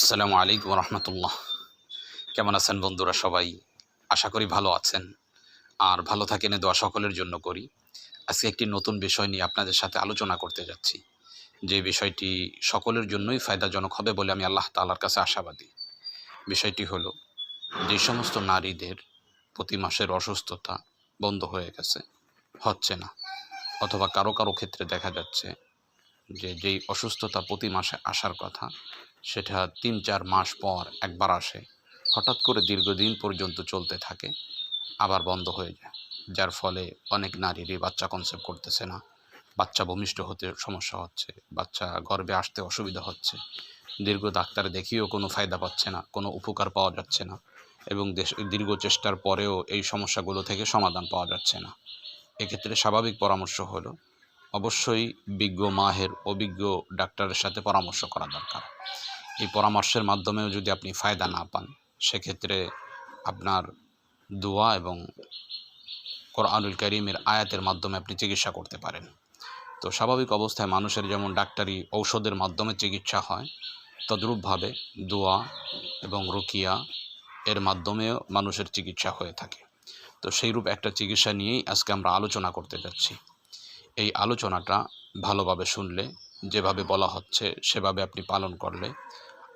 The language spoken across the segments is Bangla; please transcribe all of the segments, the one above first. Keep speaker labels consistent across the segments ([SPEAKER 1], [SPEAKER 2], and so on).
[SPEAKER 1] আসসালামু আলাইকুম রহমতুল্লাহ। কেমন আছেন বন্ধুরা সবাই? আশা করি ভালো আছেন। আর ভালো থাকেন, দোয়া সকলের জন্য করি। আজকে একটি নতুন বিষয় নিয়ে আপনাদের সাথে আলোচনা করতে যাচ্ছি। যে বিষয়টি সকলের জন্যই ফায়দাজনক হবে বলে আমি আল্লাহ তাআলার কাছে আশাবাদী। বিষয়টি হলো, যে সমস্ত নারীদের প্রতি মাসের অসুস্থতা বন্ধ হয়ে গেছে, হচ্ছে না। অথবা কারও কারও ক্ষেত্রে দেখা যাচ্ছে যে যেই অসুস্থতা প্রতি মাসে আসার কথা সেটা তিন চার মাস পর একবার আসে। হঠাৎ করে দীর্ঘদিন পর্যন্ত চলতে থাকে, আবার বন্ধ হয়ে যায়, যার ফলে অনেক নারীরই বাচ্চা কনসেপ্ট করতেছে না। বাচ্চা ভূমিষ্ঠ হতে সমস্যা হচ্ছে, বাচ্চা গর্বে আসতে অসুবিধা হচ্ছে। দীর্ঘ ডাক্তার দেখিয়েও কোনো ফায়দা পাচ্ছে না, কোনো উপকার পাওয়া যাচ্ছে না এবং দেশ, দীর্ঘ চেষ্টার পরেও এই সমস্যাগুলো থেকে সমাধান পাওয়া যাচ্ছে না। এক্ষেত্রে স্বাভাবিক পরামর্শ হলো অবশ্যই বিজ্ঞ মাহের অভিজ্ঞ ডাক্তারের সাথে পরামর্শ করা দরকার। এই পরামর্শের মাধ্যমেও যদি আপনি ফায়দা না পান, সেক্ষেত্রে আপনার দোয়া এবং কোরআনুল করিমের আয়াতের মাধ্যমে আপনি চিকিৎসা করতে পারেন। তো স্বাভাবিক অবস্থায় মানুষের যেমন ডাক্তারি ঔষধের মাধ্যমে চিকিৎসা হয়, তদ্রূপভাবে দোয়া এবং রুকিয়া এর মাধ্যমেও মানুষের চিকিৎসা হয়ে থাকে। তো সেইরূপ একটা চিকিৎসা নিয়েই আজকে আমরা আলোচনা করতে যাচ্ছি। এই আলোচনাটা ভালোভাবে শুনলে, যেভাবে বলা হচ্ছে সেভাবে আপনি পালন করলে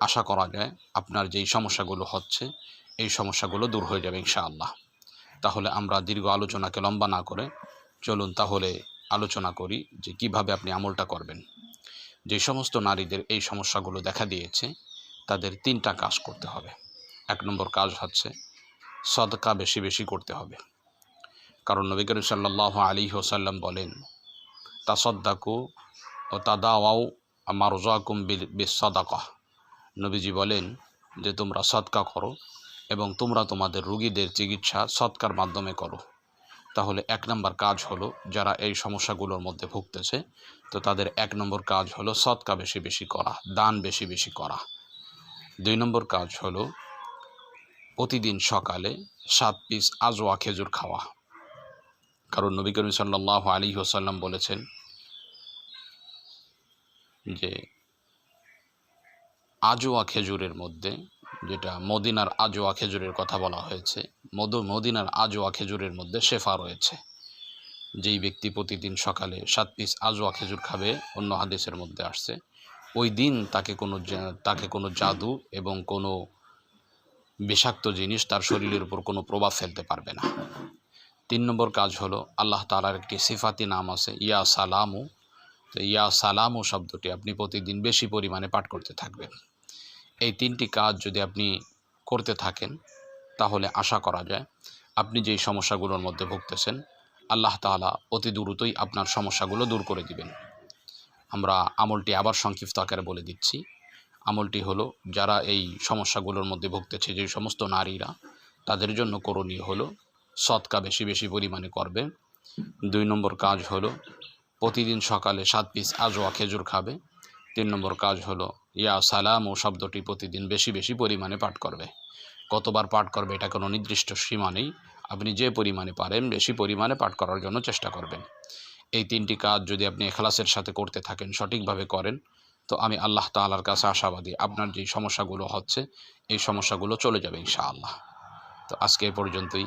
[SPEAKER 1] আশা করা যায় আপনার যেই সমস্যাগুলো হচ্ছে, এই সমস্যাগুলো দূর হয়ে যাবে ইনশাআল্লাহ। তাহলে আমরা দীর্ঘ আলোচনাকে লম্বা না করে চলুন তাহলে আলোচনা করি যে কীভাবে আপনি আমলটা করবেন। যে সমস্ত নারীদের এই সমস্যাগুলো দেখা দিয়েছে, তাদের তিনটা কাজ করতে হবে। এক নম্বর কাজ হচ্ছে সদকা বেশি বেশি করতে হবে। কারণ নবী করিম সাল্লাহ আলী হোসাল্লাম বলেন তাসদ্দাকু ও তাদাওয়াও মারজাকুম বিসদাকা নবীজি বলেন যে, তোমরা সৎকা করো এবং তোমরা তোমাদের রুগীদের চিকিৎসা সৎকার মাধ্যমে করো। তাহলে এক নম্বর কাজ হলো, যারা এই সমস্যাগুলোর মধ্যে ভুগতেছে, তো তাদের এক নম্বর কাজ হলো সৎকা বেশি বেশি করা, দান বেশি বেশি করা। দুই নম্বর কাজ হলো, প্রতিদিন সকালে সাত পিস আজোয়া খেজুর খাওয়া। কারণ নবী করিম সাল্লাহ আলী হোসাল্লাম বলেছেন যে আজোয়া খেজুরের মধ্যে, যেটা মদিনার আজোয়া খেজুরের কথা বলা হয়েছে মধু মদিনার আজোয়া খেজুরের মধ্যে শেফা রয়েছে। যেই ব্যক্তি প্রতিদিন সকালে সাত পিস আজোয়া খেজুর খাবে, অন্য হাদিসের মধ্যে আসছে, ওই দিন তাকে কোনো তাকে কোনো জাদু এবং কোনো বিষাক্ত জিনিস তার শরীরের উপর কোনো প্রভাব ফেলতে পারবে না। তিন নম্বর কাজ হলো আল্লাহ তালার একটি সিফাতি নাম আছে, ইয়া সালামু। তো ইয়া সালামু শব্দটি আপনি প্রতিদিন বেশি পরিমাণে পাঠ করতে থাকবেন। এই তিনটি কাজ যদি আপনি করতে থাকেন, তাহলে আশা করা যায় আপনি যেই সমস্যাগুলোর মধ্যে ভুগতেছেন, আল্লাহ তালা অতি দ্রুতই আপনার সমস্যাগুলো দূর করে দিবেন। আমরা আমলটি আবার সংক্ষিপ্ত আকারে বলে দিচ্ছি। আমলটি হলো, যারা এই সমস্যাগুলোর মধ্যে ভুগতেছে যে সমস্ত নারীরা, তাদের জন্য করণীয় হলো সৎকা বেশি বেশি পরিমাণে করবে। দুই নম্বর কাজ হলো প্রতিদিন সকালে সাত পিস আজোয়া খেজুর খাবে। তিন নম্বর কাজ হলো ইয়া সালাম ও শব্দটি প্রতিদিন বেশি বেশি পরিমাণে পাঠ করবে। কতবার পাঠ করবে এটা কোনো নির্দিষ্ট সীমা নেই। আপনি যে পরিমাণে পারেন বেশি পরিমাণে পাঠ করার জন্য চেষ্টা করবেন। এই তিনটি কাজ যদি আপনি এখলাসের সাথে করতে থাকেন, সঠিকভাবে করেন, তো আমি আল্লাহ তালার কাছে আশাবাদী আপনার যেই সমস্যাগুলো হচ্ছে, এই সমস্যাগুলো চলে যাবে ইনশাআল্লাহ। তো আজকে এ পর্যন্তই।